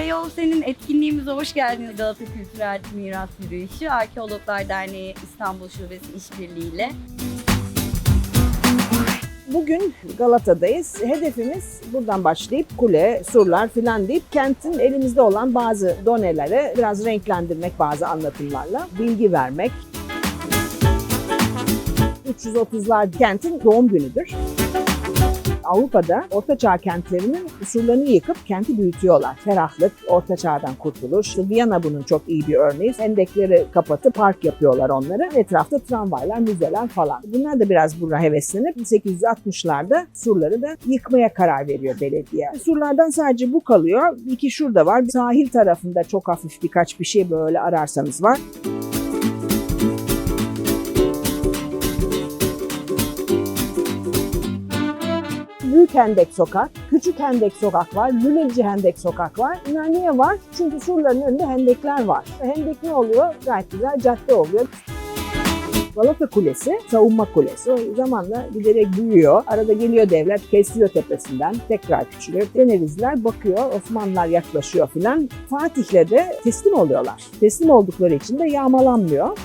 Yol senin etkinliğimize hoş geldiniz Galata Kültürel Miras Yürüyüşü. Arkeologlar Derneği İstanbul Şubesi işbirliğiyle. Bugün Galata'dayız. Hedefimiz buradan başlayıp kule, surlar filan deyip kentin elimizde olan bazı donelere biraz renklendirmek bazı anlatımlarla, bilgi vermek. 330'lar kentin doğum günüdür. Avrupa'da ortaçağ kentlerinin surlarını yıkıp kenti büyütüyorlar. Ferahlık, orta çağdan kurtuluş. İşte Viyana bunun çok iyi bir örneği. Hendekleri kapatıp park yapıyorlar onları. Etrafta tramvaylar, müzeler falan. Bunlar da biraz buna heveslenip 1860'larda surları da yıkmaya karar veriyor belediye. Surlardan sadece bu kalıyor. İki şurada var. Sahil tarafında çok hafif birkaç bir şey böyle ararsanız var. Büyük Hendek Sokak, Küçük Hendek Sokak var, Lüleci Hendek Sokak var. Bunlar niye var? Çünkü surların önünde hendekler var. Hendek ne oluyor? Gayet güzel cadde oluyor. Galata Kulesi, savunma kulesi. O zamanla giderek büyüyor. Arada geliyor devlet, kesiyor tepesinden. Tekrar küçülüyor. Denevizler bakıyor, Osmanlılar yaklaşıyor filan. Fatih'le de teslim oluyorlar. Teslim oldukları için de yağmalanmıyor.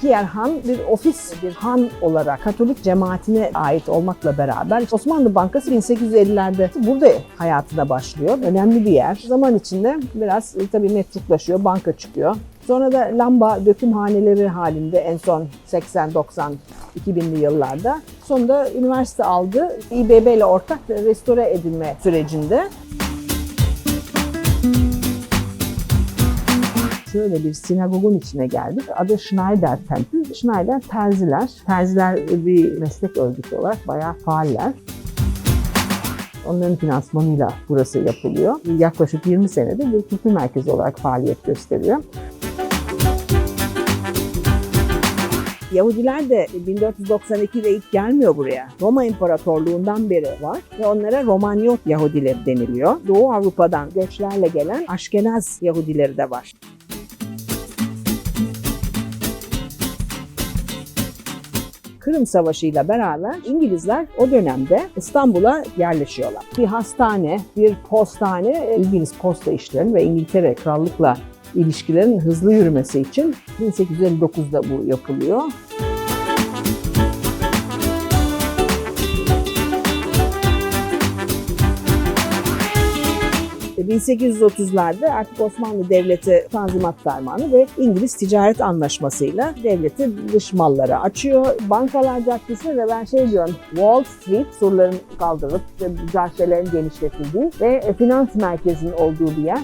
Pierre Han bir ofis, bir han olarak Katolik cemaatine ait olmakla beraber Osmanlı Bankası 1850'lerde burada hayatına başlıyor. Önemli bir yer. Zaman içinde biraz e, tabii metruklaşıyor, banka çıkıyor. Sonra da lamba dökümhaneleri halinde en son 80-90 2000'li yıllarda. Sonunda üniversite aldı. İBB ile ortak restore edilme sürecinde şöyle bir sinagogun içine geldik. Adı Schneider Templi. Schneider terziler. Terziler bir meslek örgütü olarak bayağı faaller. Onların finansmanıyla burası yapılıyor. Yaklaşık 20 senedir bir kültür merkezi olarak faaliyet gösteriyor. Yahudiler de 1492'de ilk gelmiyor buraya. Roma İmparatorluğundan beri var ve onlara Romanyot Yahudileri deniliyor. Doğu Avrupa'dan göçlerle gelen Aşkenaz Yahudileri de var. Kırım Savaşı ile beraber İngilizler o dönemde İstanbul'a yerleşiyorlar. Bir hastane, bir postane, İngiliz posta işlerinin ve İngiltere Krallık'la ilişkilerin hızlı yürümesi için 1859'da bu yapılıyor. 1830'larda artık Osmanlı Devleti Tanzimat Fermanı ve İngiliz Ticaret Anlaşması'yla devleti dış mallara açıyor. Bankalar Caddesi ve ben şey diyorum Wall Street surların kaldırılıp caddelerin genişletildiği ve finans merkezinin olduğu bir yer.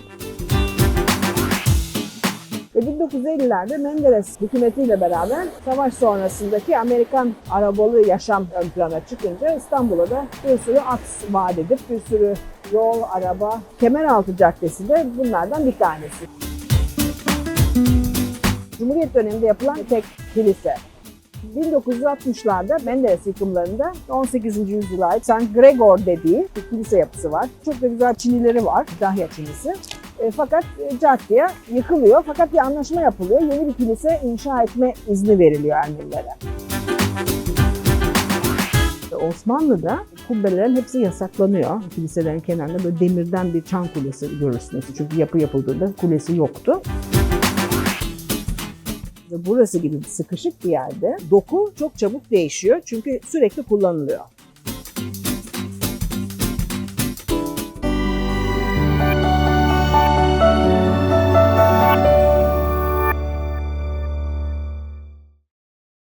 Ve 1950'lerde Menderes hükümetiyle beraber savaş sonrasındaki Amerikan arabalı yaşam ön plana çıkınca İstanbul'a da bir sürü at vaat edip bir sürü yol, araba, Kemeraltı Caddesi de bunlardan bir tanesi. Cumhuriyet döneminde yapılan tek kilise. 1960'larda Menderes yıkımlarında 18. yüzyıla ait St. Gregor dediği bir kilise yapısı var. Çok da güzel çinileri var, Dahya çinisi. E, fakat e, caddeye yıkılıyor. Fakat bir anlaşma yapılıyor. Yeni bir kilise inşa etme izni veriliyor Ermenilere. Osmanlı'da kubbelerin hepsi yasaklanıyor. Kiliselerin kenarında böyle demirden bir çan kulesi görürsünüz. Çünkü yapı yapıldığında kulesi yoktu. Burası gibi sıkışık bir yerde doku çok çabuk değişiyor çünkü sürekli kullanılıyor.